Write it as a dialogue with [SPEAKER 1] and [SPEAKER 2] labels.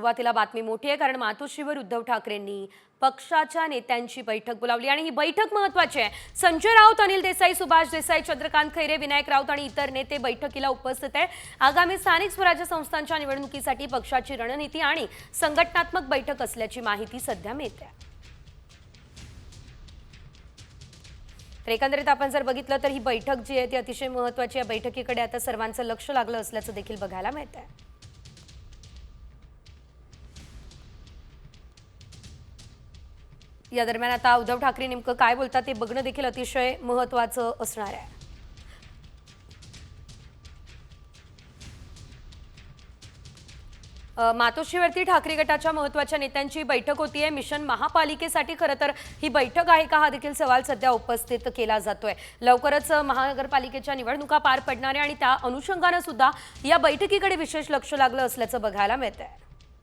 [SPEAKER 1] सुरुवातीला बातमी मोठी आहे कारण मातोश्रीवर उद्धव ठाकरेंनी पक्षाच्या नेत्यांची बैठक बोलावली आणि ही बैठक महत्वाची आहे. संजय राऊत अनिल देसाई सुभाष देसाई चंद्रकांत खैरे विनायक राऊत आणि इतर नेते बैठकीला उपस्थित आहे आगामी स्थानिक स्वराज्य संस्थांच्या निवडणुकीसाठी पक्षाची रणनीती आणि संघटनात्मक बैठक असल्याची माहिती सध्या मिळते. आहे. तर एकंदरीत आपण जर बघितलं तर ही बैठक जी आहे ती अतिशय महत्वाची आहे. बैठकीकडे आता सर्वांचं लक्ष लागलं असल्याचं देखील बघायला मिळत आहे या दरम्यान आता उद्धव ठाकरे नेमकं काय बोलतात ते बघणं देखील अतिशय महत्वाचं असणार आहे. मातोश्रीवरती ठाकरे गटाच्या महत्त्वाच्या नेत्यांची बैठक होतीये. मिशन महापालिकेसाठी खरं तर ही बैठक आहे का हा देखील सवाल सध्या उपस्थित केला जातोय. लवकरच महानगरपालिकेच्या निवडणुका पार पडणार आहे आणि त्या अनुषंगानं सुद्धा या बैठकीकडे विशेष लक्ष लागलं असल्याचं बघायला मिळत आहे